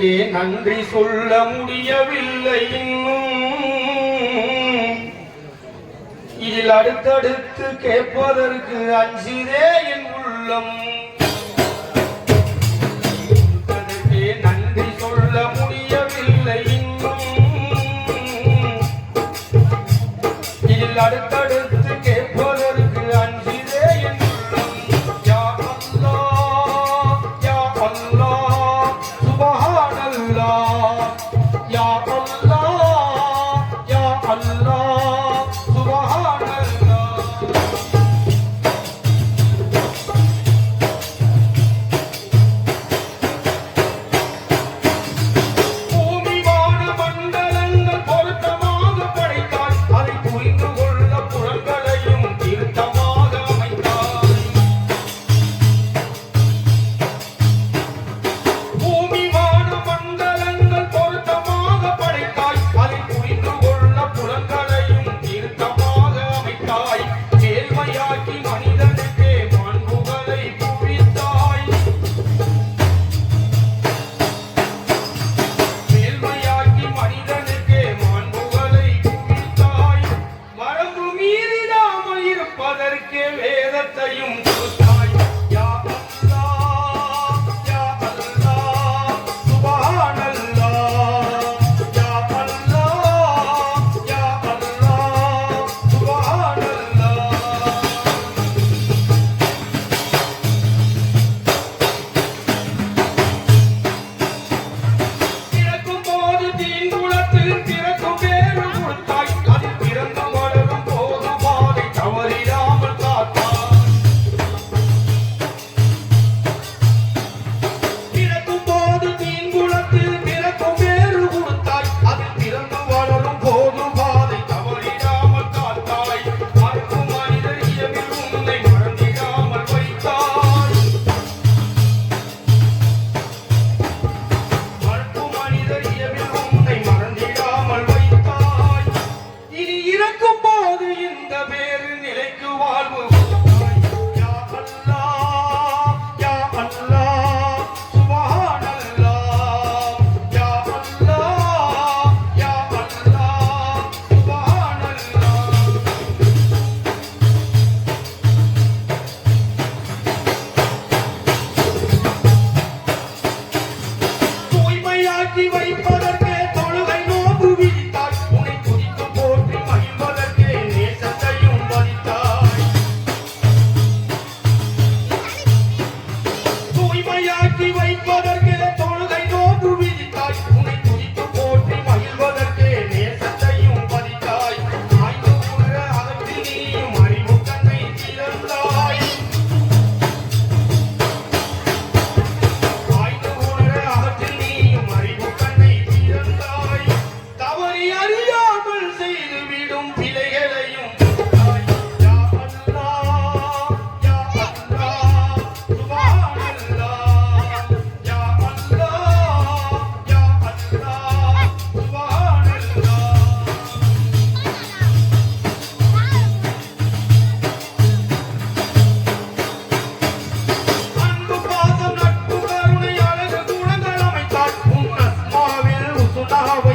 உனக்கே நன்றி சொல்ல முடியவில்லை இன்னும். இதில் அடுத்தடுத்து கேட்பதற்கு அஞ்சுதே என் உள்ளம். बताओ